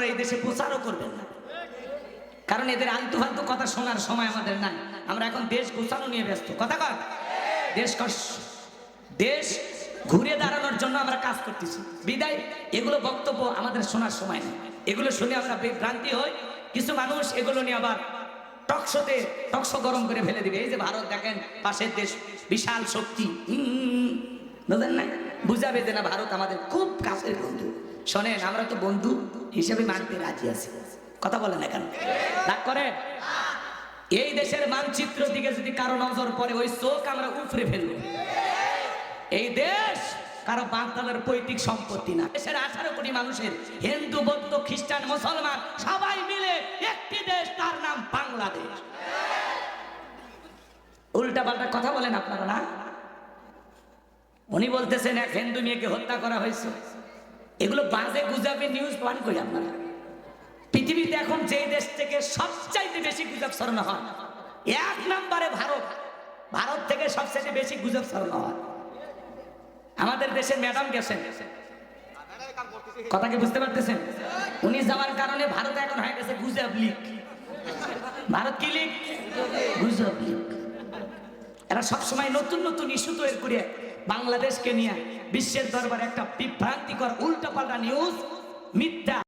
আপনারা এই দেশে প্রচারও করবেন না। কারণ এদের আলতু ফালতু কথা শোনার সময় আমাদের নাই। আমরা এখন দেশ গোছানো নিয়ে ব্যস্ত। কথা কর দেশ দেশ ঘুরে দাঁড়ানোর জন্য আমরা কাজ করতেছি। বিদায় এগুলো বক্তব্য আমাদের শোনার সময় নেই। এগুলো শুনে আমরা বিভ্রান্তি হই। কিছু মানুষ এগুলো নিয়ে আবার টকশোতে টকশো গরম করে ফেলে দিবে। এই যে ভারত দেখেন পাশের দেশ বিশাল শক্তি। হুম, বুঝলেন না বুঝাবে যে না ভারত আমাদের খুব কাছের বন্ধু। শোনেন আমরা তো বন্ধু। হিসেবে মানতে রাজি আছি। কথা বলে না কেন? রাগ এই দেশের মানচিত্র দিকে যদি কারও নজর পড়ে, ওই চোখ আমরা উপরে ফেলব। এই দেশ কারও বাগদাদের পৈতৃক সম্পত্তি না। দেশের আঠারো কোটি মানুষের হিন্দু, বৌদ্ধ, খ্রিস্টান, মুসলমান সবাই মিলে একটি দেশ, তার নাম বাংলাদেশ। উল্টা পাল্টা কথা বলেন আপনারা না? উনি বলতেছেন, এক হিন্দু মেয়েকে হত্যা করা হয়েছে। এগুলো বাজে গুজাবে নিউজ পান করি আপনারা। পৃথিবীতে এখন যে দেশ থেকে সবচাইতে বেশি গুজব ছড়ানো হয়, এক নম্বরে ভারত। ভারত থেকে সবচেয়ে বেশি গুজব ছড়ানো হয়। আমাদের দেশের ম্যাডাম গেছেন। কথা কি বুঝতে পারতেছেন? উনি যাওয়ার কারণে ভারত এখন হয়ে গেছে গুজব লিগ। ভারত কি লিগ? গুজব লিগ। এরা সবসময় নতুন নতুন ইস্যু তৈরি করে বাংলাদেশকে নিয়ে বিশ্বের দরবারে একটা বিভ্রান্তিকর উল্টাপাল্টা নিউজ মিথ্যা